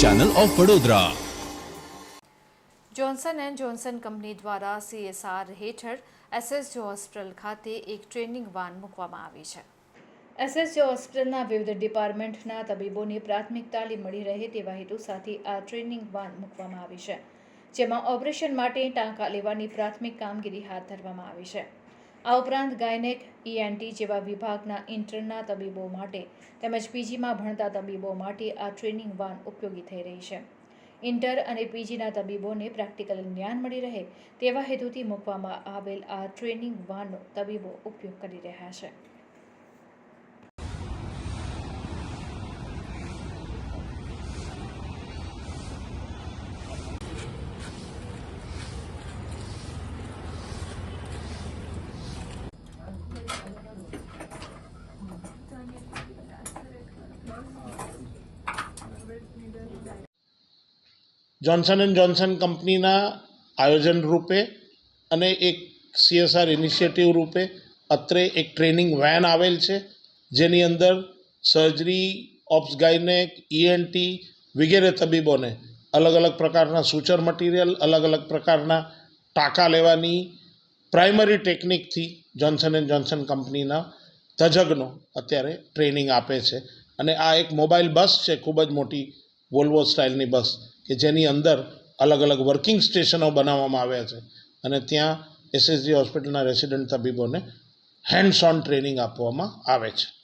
Channel of Vadodara Johnson and Johnson company દ્વારા CSR હેઠળ SSG hospital ખાતે એક ટ્રેનિંગ વાન મૂકવામાં આવી છે. એસએસજો હોસ્પિટલના વિવિધ ડિપાર્ટમેન્ટના તબીબોને પ્રાથમિક તાલીમ મળી રહે તેવા હેતુ સાથે આ ટ્રેનિંગ વાન મૂકવામાં આવી છે જેમાં ઓપરેશન માટે ટાંકા લેવાની પ્રાથમિક કામગીરી હાથ ધરવામાં આવી છે. આ ઉપરાંત ગાયનેક ઈએનટી જેવા વિભાગના ઇન્ટર્નના તબીબો માટે તેમજ પીજીમાં ભણતા તબીબો માટે આ ટ્રેનિંગ વાન ઉપયોગી થઈ રહી છે. ઇન્ટર અને પીજીના તબીબોને પ્રેક્ટિકલ જ્ઞાન મળી રહે તેવા હેતુથી મૂકવામાં આવેલ આ ટ્રેનિંગ વાનનો તબીબો ઉપયોગ કરી રહ્યા છે. જોન્સન એન્ડ જોન્સન કંપનીના આયોજન રૂપે અને એક સીએસઆર ઇનિશિયેટિવ રૂપે અત્રે એક ટ્રેનિંગ વેન આવેલ છે, જેની અંદર સર્જરી ઓપ્સ ગાયનેક ઈએનટી વગેરે તબીબોને અલગ અલગ પ્રકારના સૂચર મટીરિયલ અલગ અલગ પ્રકારના ટાંકા લેવાની પ્રાઇમરી ટેકનિકથી જોન્સન એન્ડ જોન્સન કંપનીના તજજ્ઞો અત્યારે ટ્રેનિંગ આપે છે. અને આ એક મોબાઈલ બસ છે, ખૂબ જ મોટી વોલ્વો સ્ટાઇલની બસ કે જેની અંદર અલગ અલગ વર્કિંગ સ્ટેશનો બનાવવામાં આવ્યા છે. અને ત્યાં એસએસજી હોસ્પિટલના રેસિડન્ટ તબીબોને હેન્ડ્સ ઓન ટ્રેનિંગ આપવામાં આવે છે.